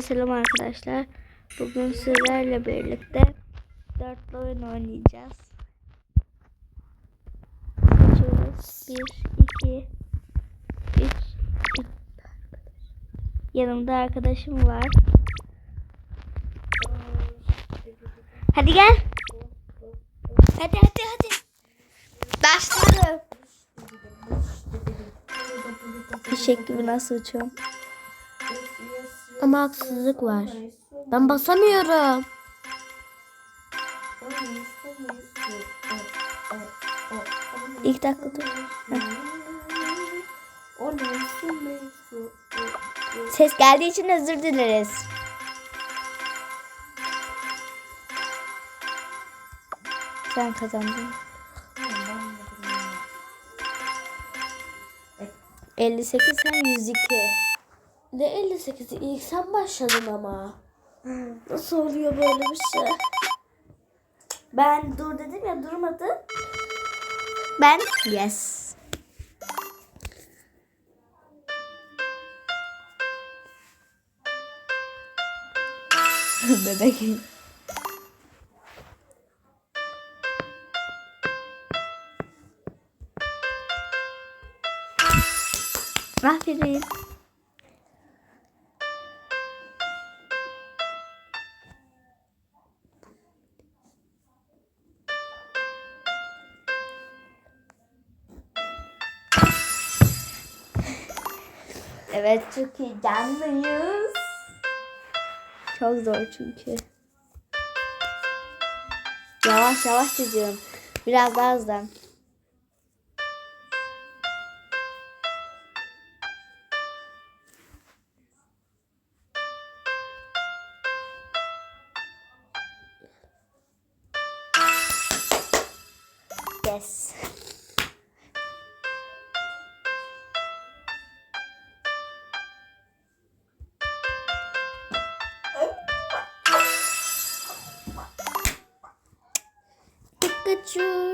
Selam arkadaşlar. Bugün sizlerle birlikte dörtlü oyun oynayacağız. Açıyoruz. 1, 2, 3, Yanımda arkadaşım var. Hadi gel. Hadi hadi hadi. Başlayalım. Gibi nasıl uçuyorum? Ama haksızlık var. Ben basamıyorum. İlk dakika dur. Ses geldiği için özür dileriz. Sen kazandın. 58 sen 102. Ne 58'i ilk sen başladın ama. Nasıl oluyor böyle bir şey? Ben dur dedim ya durmadı. Ben yes. Bebek. Aferin. Evet çok heyecanlıyız. Çok zor çünkü. Yavaş yavaş çocuğum. Biraz daha hızlan. Yes. Pikachu.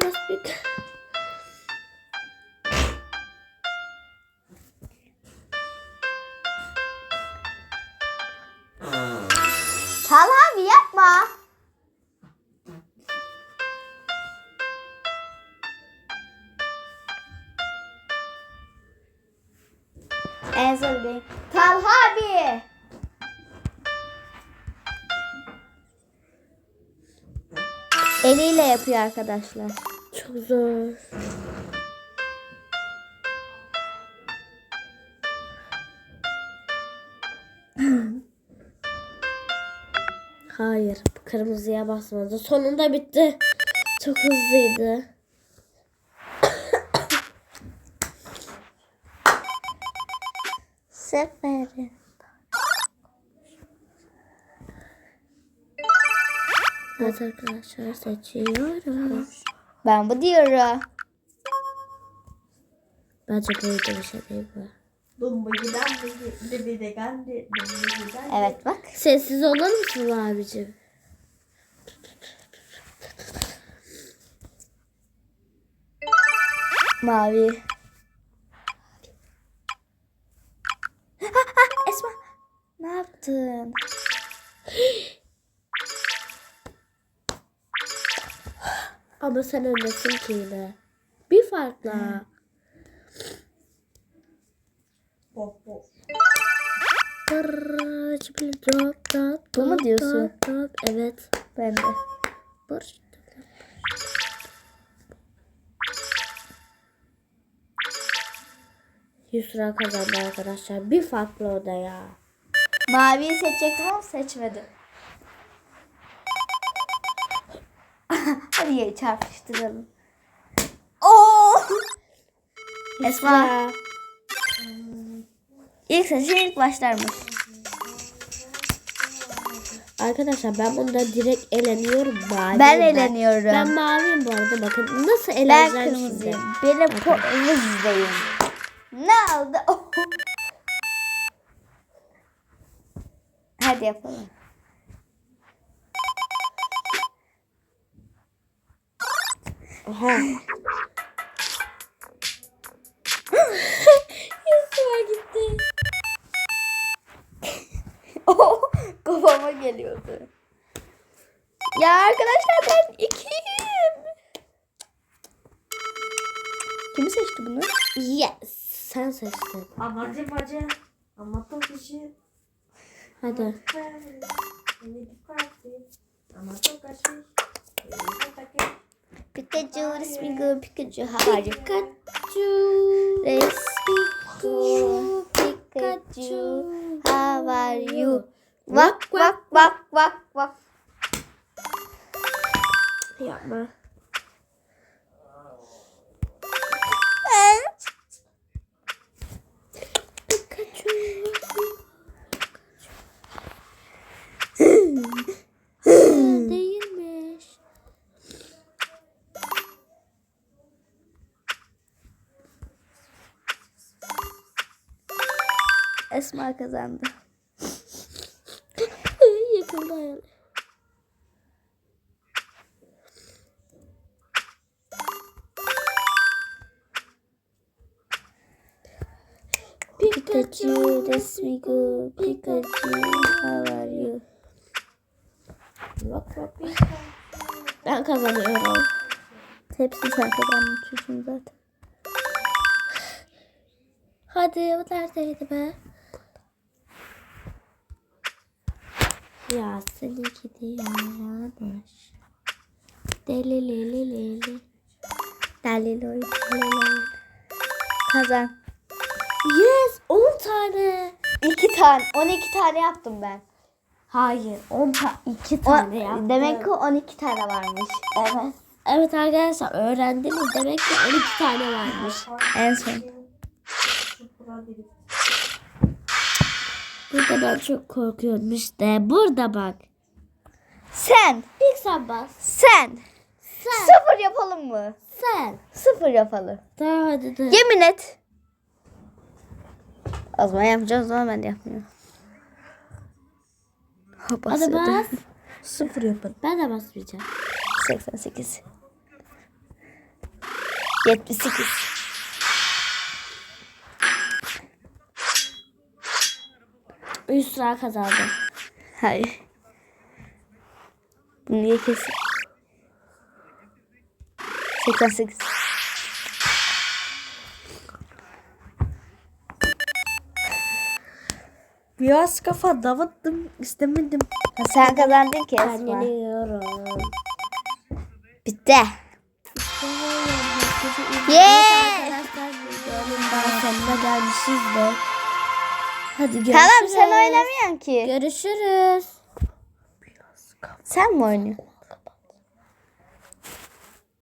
Çal abi yapma. Değil. Talha abi. Eliyle yapıyor arkadaşlar. Çok zor. Hayır, kırmızıya basmadı. Sonunda bitti. Çok hızlıydı. Seferi. Evet arkadaşlar seçiyorum. Ben bu diyorum. Bence böyle bir şey değil bu. Evet bak. Sessiz olur musun abicim? Mavi. Ha, ha, Esma. Ne yaptın? Ama sen öndesin ki yine. Bir farkla. Bu mu diyorsun? Evet. Ben de. Barış. Yusra kazandı arkadaşlar. Bir farklı o da ya. Maviyi seçecektim ama seçmedim. Hadi ye, çarpıştıralım. Oo! Esma. İlk seçim ilk başlarmış. Arkadaşlar ben bunda direkt eleniyorum. Mavi Ben eleniyorum. Ben maviyim bu arada. Bakın nasıl Ben eleneceğim kırmızıyım. şimdi. Benim kırmızıyım. Ne oldu? Hadi yapalım. Aha. Yusuf'a gitti. oh, kafama geliyordu. Ya arkadaşlar ben ikiyim. Kimi seçti bunu? Yes. Sen seçtin. Amacım acı. Ama çok işi. Hadi. Ama çok aşı. Pikachu, resmi go Pikachu. How are you? Pikachu. Resmi go Pikachu. How are you? Vak vak vak vak vak. Yapma. Esma kazandı. Yıkıldı ayağım. Pikachu, resmi go Pikachu. How are you? Ben kazanıyorum. Hepsini sen çocuğum zaten. Hadi bu neredeydi be? Ya seni gidiyor yanlış. Deli leli leli. Daliloy. Daliloy. Kazan. Yes 10 tane. İki tane. 12 tane yaptım ben. Hayır 10 ta 2 O, tane yaptım. demek ki 12 tane varmış. Evet. Evet arkadaşlar öğrendiniz demek ki 12 tane varmış. En son. Burada ben çok korkuyorum işte. Burada bak. Sen. İlk sen bas. Sen. Sen. Sıfır yapalım mı? Sen. Sıfır yapalım. Tamam hadi de. Yemin et. O zaman yapacağız o zaman ben de yapmıyorum. Hop, Hadi bas. Sıfır yapın. Ben de basmayacağım. 88. 78. Üstüne kazandı. Hayır. Bu niye kesin? 88. Biraz kafa dağıttım istemedim. Ha, sen kazandın ki Ben Esma. yeniyorum. Bitti. Yeah. Arkadaşlar videonun daha sonuna gelmişiz de. Hadi görüşürüz. Tamam sen oynamıyorsun ki. Görüşürüz. Sen mi oynuyorsun?